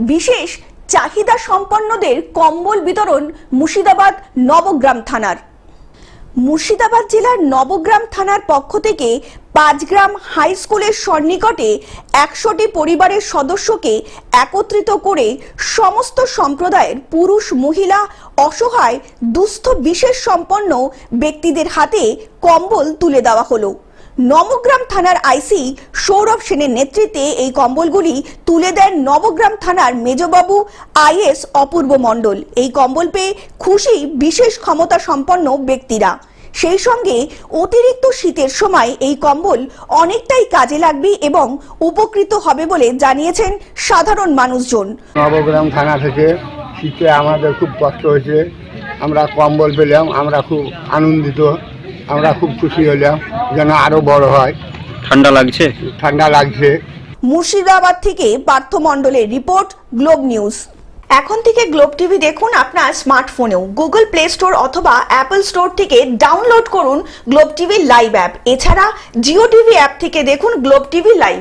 বিশেষ চাহিদা সম্পন্নদের কম্বল বিতরণ মুর্শিদাবাদ নবগ্রাম থানার। মুর্শিদাবাদ জেলার নবগ্রাম থানার পক্ষ থেকে পাঁচগ্রাম হাই স্কুলের সন্নিকটে একশোটি পরিবারের সদস্যকে একত্রিত করে সমস্ত সম্প্রদায়ের পুরুষ, মহিলা, অসহায়, দুস্থ, বিশেষ সম্পন্ন ব্যক্তিদের হাতে কম্বল তুলে দেওয়া হলো। নবগ্রাম থানার আইসি সৌরভ সেনের নেতৃত্বে এই কম্বলগুলি তুলে দেন নবগ্রাম থানার মেজবাবু আইএস অপূর্ব মণ্ডল। এই কম্বল পেয়ে খুশি বিশেষ ক্ষমতা সম্পন্ন ব্যক্তিরা। সেই সঙ্গে অতিরিক্ত শীতের সময় এই কম্বল অনেকটাই কাজে লাগবে এবং উপকৃত হবে বলে জানিয়েছেন সাধারণ মানুষজন। নবগ্রাম থানা থেকে শীতে আমাদের খুব কষ্ট হয়েছে। আমরা কম্বল পেলাম, আমরা খুব আনন্দিত। আমরা খুব খুশি হলাম যেন আরও বড় হয়। ঠান্ডা লাগছে? ঠান্ডা লাগছে। মুর্শিদাবাদ থেকে পার্থ মণ্ডলের রিপোর্ট গ্লোব নিউজ। এখন থেকে গ্লোব টিভি দেখুন আপনার স্মার্টফোনেও। গুগল প্লে স্টোর অথবা অ্যাপল স্টোর থেকে ডাউনলোড করুন গ্লোব টিভি লাইভ অ্যাপ। এছাড়া জিও টিভি অ্যাপ থেকে দেখুন গ্লোব টিভি লাইভ।